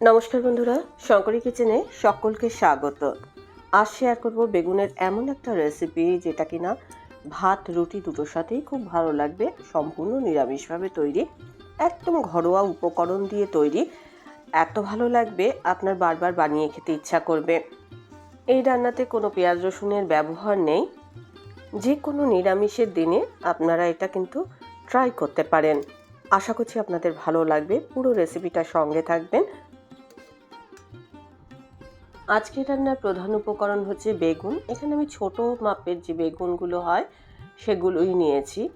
নমস্কার বন্ধুরা, শঙ্করী কিচেনে সকলকে স্বাগত। আজ শেয়ার করব বেগুনের এমন একটা রেসিপি যেটা কিনা ভাত, রুটি দুটোর সাথেই খুব ভালো লাগবে, সম্পূর্ণ নিরামিষভাবে তৈরি, একদম ঘরোয়া উপকরণ দিয়ে তৈরি। এত ভালো লাগবে, আপনার বারবার বানিয়ে খেতে ইচ্ছা করবে। এই রান্নাতে কোনো পেঁয়াজ রসুনের ব্যবহার নেই। যে কোনো নিরামিষের দিনে আপনারা এটা কিন্তু ট্রাই করতে পারেন। আশা করছি আপনাদের ভালো লাগবে, পুরো রেসিপিটা সঙ্গে থাকবেন। আজকে রান্নার প্রধান উপকরণ হচ্ছে বেগুন। এখানে আমি ছোট মাপের যে বেগুনগুলো হয়, সেগুলোই নিয়েছি।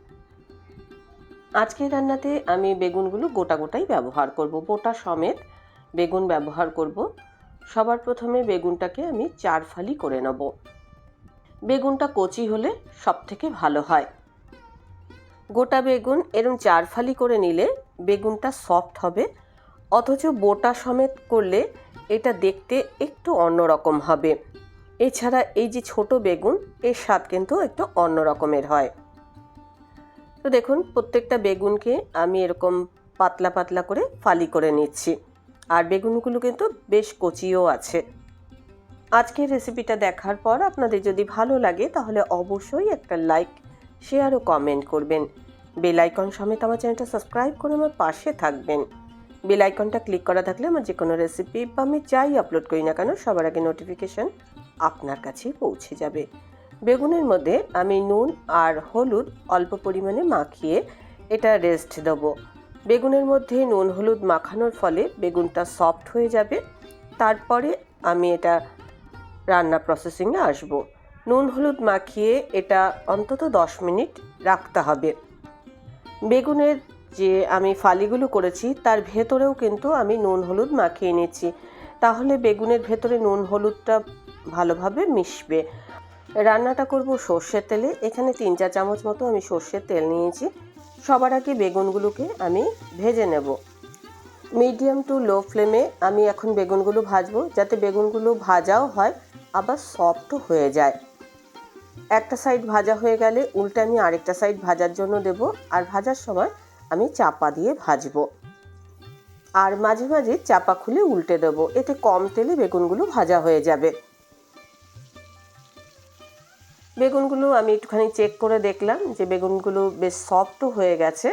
আজকে রান্নাতে আমি বেগুনগুলো গোটা গোটাই ব্যবহার করব, গোটা সমেত বেগুন ব্যবহার করব। সবার প্রথমে বেগুনটাকে আমি চার ফালি করে নেব। বেগুনটা কচি হলে সব থেকে ভালো হয়। গোটা বেগুন এরম চার ফালি করে নিলে বেগুনটা সফট হবে, অথচ বোটা সমেত করলে এটা দেখতে একটু অন্যরকম হবে। এছাড়া এই যে ছোট বেগুন, এর স্বাদ কিন্তু একটু অন্য রকমের হয়। তো দেখুন, প্রত্যেকটা বেগুনকে আমি এরকম পাতলা পাতলা করে ফালি করে নিচ্ছি। আর বেগুনগুলো কিন্তু বেশ কচিও আছে। আজকের রেসিপিটা দেখার পর আপনাদের যদি ভালো লাগে, তাহলে অবশ্যই একটা লাইক, শেয়ার ও কমেন্ট করবেন। বেল আইকন সমেত আমার চ্যানেলটা সাবস্ক্রাইব করে আমার পাশে থাকবেন। বেল আইকনটা ক্লিক করা থাকলে আমার যে কোনো রেসিপি বা আমি যাই আপলোড করি না কেন, সবার আগে নোটিফিকেশান আপনার কাছেই পৌঁছে যাবে। বেগুনের মধ্যে আমি নুন আর হলুদ অল্প পরিমাণে মাখিয়ে এটা রেস্ট দেবো। বেগুনের মধ্যে নুন হলুদ মাখানোর ফলে বেগুনটা সফট হয়ে যাবে। তারপরে আমি এটা রান্না প্রসেসিংয়ে আসব। নুন হলুদ মাখিয়ে এটা অন্তত দশ মিনিট রাখতে হবে। বেগুনের যে আমি ফালিগুলো করেছি, তার ভেতরেও কিন্তু আমি নুন হলুদ মাখিয়ে নিচ্ছি। তাহলে বেগুনের ভেতরে নুন হলুদটা ভালোভাবে মিশবে। রান্নাটা করব সর্ষের তেলে। এখানে তিন চার চামচ মতো আমি সর্ষের তেল নিয়েছি। সবার আগে বেগুনগুলোকে আমি ভেজে নেব। মিডিয়াম টু লো ফ্লেমে আমি এখন বেগুনগুলো ভাজবো, যাতে বেগুনগুলো ভাজাও হয়, আবার সফটও হয়ে যায়। একটা সাইড ভাজা হয়ে গেলে উল্টে আমি আরেকটা সাইড ভাজার জন্য দেব। আর ভাজার সময় আমি চাপা দিয়ে ভাজবো। আর মাঝে মাঝে চাপা খুলে উল্টে দেব। এতে কম তেলে বেগুনগুলো ভাজা হয়ে যাবে। বেগুনগুলো আমি একটুখানি চেক করে দেখলাম যে বেগুনগুলো বেশ সফটও হয়ে গেছে।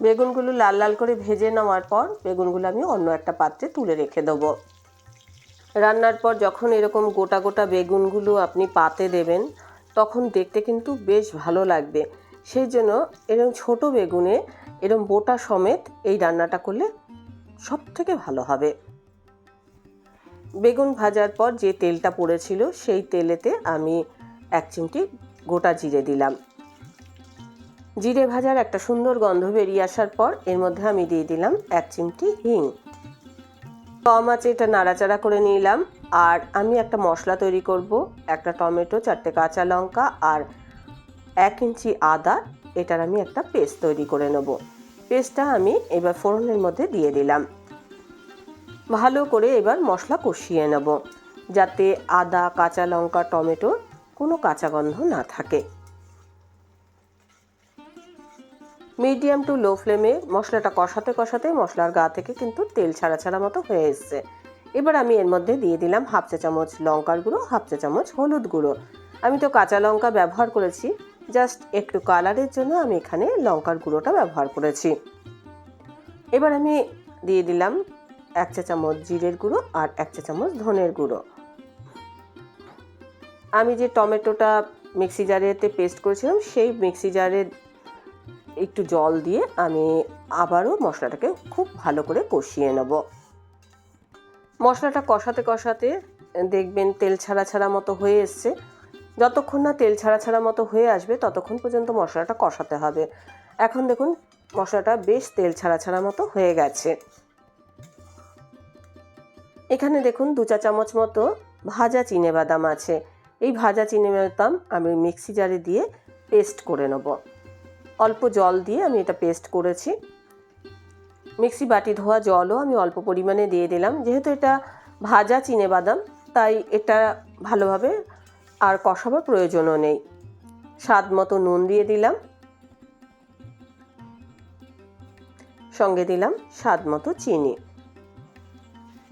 বেগুনগুলো লাল লাল করে ভেজে নেওয়ার পর বেগুনগুলো আমি অন্য একটা পাত্রে তুলে রেখে দেবো। রান্নার পর যখন এরকম গোটা গোটা বেগুনগুলো আপনি পাতে দেবেন, তখন দেখতে কিন্তু বেশ ভালো লাগবে। সেই জন্য এরকম ছোট বেগুনে এরকম বোটা সমেত এই রান্নাটা করলে সব থেকে ভালো হবে। বেগুন ভাজার পর যে তেলটা পড়েছিল সেই তেলেতে আমি এক চিমটি গোটা জিরে দিলাম। জিরে ভাজার একটা সুন্দর গন্ধ বেরিয়ে আসার পর এর মধ্যে আমি দিয়ে দিলাম এক চিমটি হিং। কম আছে এটা নাড়াচাড়া করে নিলাম। আর আমি একটা মশলা তৈরি করব, একটা টমেটো, চারটে কাঁচা লঙ্কা আর এক ইঞ্চি আদা, এটার আমি একটা পেস্ট তৈরি করে নেব। পেস্টটা আমি এবার ফোড়নের মধ্যে দিয়ে দিলাম। ভালো করে এবার মশলা কষিয়ে নেব, যাতে আদা, কাঁচা লঙ্কা, টমেটো কোনো কাঁচা গন্ধ না থাকে। মিডিয়াম টু লো ফ্লেমে মশলাটা কষাতে কষাতে মশলার গা থেকে কিন্তু তেল ছাড়া ছাড়া মতো হয়ে এসছে। এবার আমি এর মধ্যে দিয়ে দিলাম হাফ চা চামচ লঙ্কার গুঁড়ো, হাফ চা চামচ হলুদ গুঁড়ো। আমি তো কাঁচা লঙ্কা ব্যবহার করেছি জাস্ট একটু কালারের জন্য আমি এখানে লঙ্কার গুঁড়োটা ব্যবহার করেছি। এবার আমি দিয়ে দিলাম এক চা চামচ জিরের গুঁড়ো আর এক চা চামচ ধনের গুঁড়ো। আমি যে টমেটোটা মিক্সি জারেতে পেস্ট করেছিলাম, সেই মিক্সি জারে একটু জল দিয়ে আমি আবারও মশলাটাকে খুব ভালো করে কষিয়ে নেব। মশলাটা কষাতে কষাতে দেখবেন তেল ছাড়া ছাড়া মতো হয়ে এসছে। যতক্ষণ না তেল ছাড়া ছাড়া মতো হয়ে আসবে, ততক্ষণ পর্যন্ত মশলাটা কষাতে হবে। এখন দেখুন, মশলাটা বেশ তেল ছাড়া ছাড়া মতো হয়ে গেছে। এখানে দেখুন, দু চা চামচ মতো ভাজা চিনে বাদাম আছে। এই ভাজা চিনে বাদাম আমি মিক্সি জারে দিয়ে পেস্ট করে নেব। অল্প জল দিয়ে আমি এটা পেস্ট করেছি। মিক্সি বাটি ধোয়া জলও আমি অল্প পরিমাণে দিয়ে দিলাম। যেহেতু এটা ভাজা চিনে বাদাম, তাই এটা ভালোভাবে আর কষাবার প্রয়োজনও নেই। স্বাদ মতো নুন দিয়ে দিলাম। সঙ্গে দিলাম স্বাদ মতো চিনি।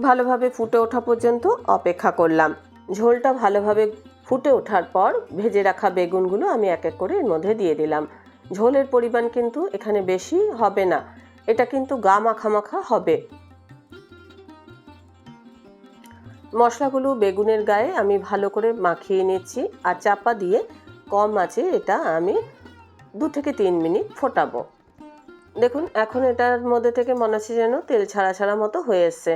ভালোভাবে ফুটে ওঠা পর্যন্ত অপেক্ষা করলাম। ঝোলটা ভালোভাবে ফুটে ওঠার পর ভেজে রাখা বেগুনগুলো আমি এক এক করে এর মধ্যে দিয়ে দিলাম। ঝোলের পরিমাণ কিন্তু এখানে বেশি হবে না। এটা কিন্তু গা মাখা মাখা হবে। মশলাগুলো বেগুনের গায়ে আমি ভালো করে মাখিয়ে নিচ্ছি আর চাপা দিয়ে কম আছে এটা আমি দু থেকে তিন মিনিট ফোটাবো। দেখুন, এখন এটার মধ্যে থেকে মনে হচ্ছে যেন তেল ছাড়া ছাড়া মতো হয়ে এসছে।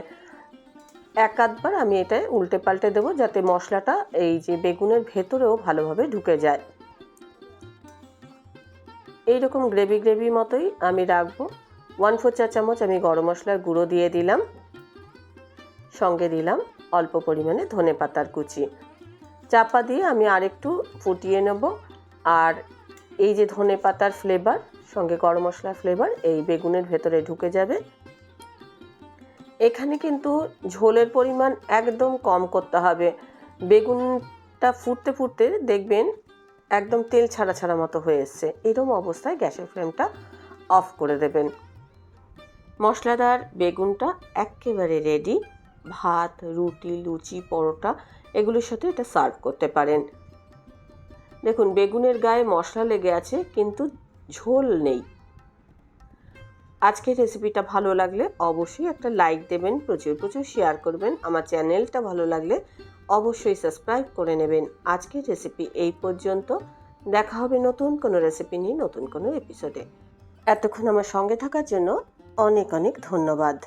এক আধবার আমি এটা উল্টে পাল্টে দেবো যাতে মশলাটা এই যে বেগুনের ভেতরেও ভালোভাবে ঢুকে যায়। এই রকম গ্রেভি গ্রেভি মতোই আমি রাখব। ওয়ান ফোর চা চামচ আমি গরম মশলার গুঁড়ো দিয়ে দিলাম। সঙ্গে দিলাম। অল্প পরিমাণে ধনে পাতার কুচি। চাপা দিয়ে আমি আরেকটু ফুটিয়ে নেব। আর এই যে ধনে পাতার ফ্লেভার সঙ্গে গরম মশলার ফ্লেভার এই বেগুনের ভেতরে ঢুকে যাবে। এখানে কিন্তু ঝোলের পরিমাণ একদম কম করতে হবে। বেগুনটা ফুটতে ফুটতে দেখবেন একদম তেল ছাড়া ছাড়া মতো হয়ে এসছে। এরকম অবস্থায় গ্যাসের ফ্লেমটা অফ করে দেবেন। মশলাদার বেগুনটা একেবারে রেডি ভাত, রুটি, লুচি, পরোটা এগুলোর সাথে এটা সার্ভ করতে পারেন। দেখুন, বেগুনের গায়ে মশলা লেগে আছে, কিন্তু ঝোল নেই। আজকের রেসিপিটা ভালো লাগলে অবশ্যই একটা লাইক দেবেন, প্রচুর প্রচুর শেয়ার করবেন। আমার চ্যানেলটা ভালো লাগলে অবশ্যই সাবস্ক্রাইব করে নেবেন। আজকের রেসিপি এই পর্যন্ত। দেখা হবে নতুন কোনো রেসিপি নিয়ে নতুন কোনো এপিসোডে এতক্ষণ আমার সঙ্গে থাকার জন্য অনেক অনেক ধন্যবাদ।